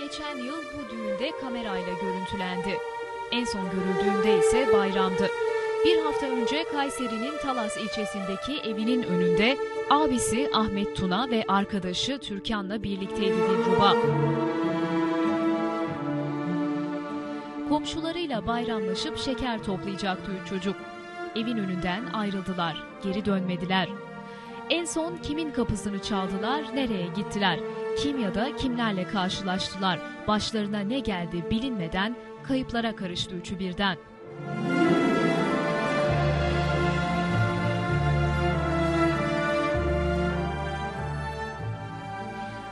geçen yıl bu düğünde kamerayla görüntülendi. En son görüldüğünde ise bayramdı. Bir hafta önce Kayseri'nin Talas ilçesindeki evinin önünde abisi Ahmet Tuna ve arkadaşı Türkan'la birlikteydi Dilruba. Komşularıyla bayramlaşıp şeker toplayacaktı üç çocuk. Evin önünden ayrıldılar, geri dönmediler. En son kimin kapısını çaldılar, nereye gittiler? Kim ya da kimlerle karşılaştılar? Başlarına ne geldi bilinmeden kayıplara karıştı üçü birden.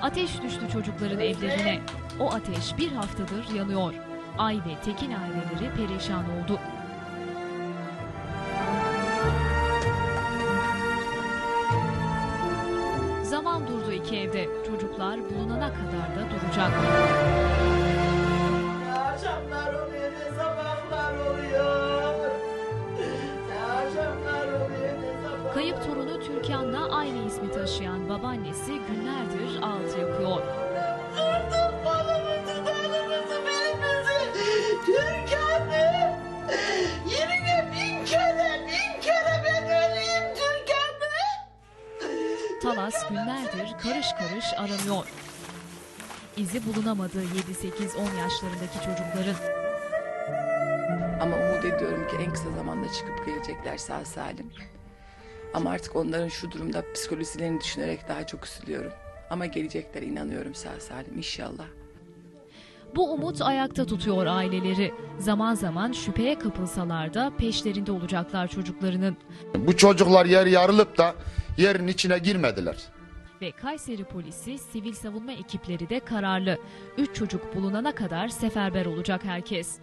Ateş düştü çocukların evlerine. O ateş bir haftadır yanıyor. Ay ve Tekin aileleri perişan oldu. İki evde. Çocuklar bulunana kadar da duracak. Ne akşamlar oluyor ne sabahlar oluyor. Ne akşamlar oluyor ne sabahlar. Kayıp torunu Türkan'la aynı ismi taşıyan babaannesi günlerdir ağıt yakıyor. Tutun Talas günlerdir karış karış aranıyor. İzi bulunamadı 7-8-10 yaşlarındaki çocukların. Ama umut ediyorum ki en kısa zamanda çıkıp gelecekler sağ salim. Ama artık onların şu durumda psikolojilerini düşünerek daha çok üzülüyorum. Ama gelecekler inanıyorum sağ salim inşallah. Bu umut ayakta tutuyor aileleri. Zaman zaman şüpheye kapılsalar da peşlerinde olacaklar çocuklarının. Bu çocuklar yer yarılıp da yerin içine girmediler. Ve Kayseri polisi, sivil savunma ekipleri de kararlı. Üç çocuk bulunana kadar seferber olacak herkes.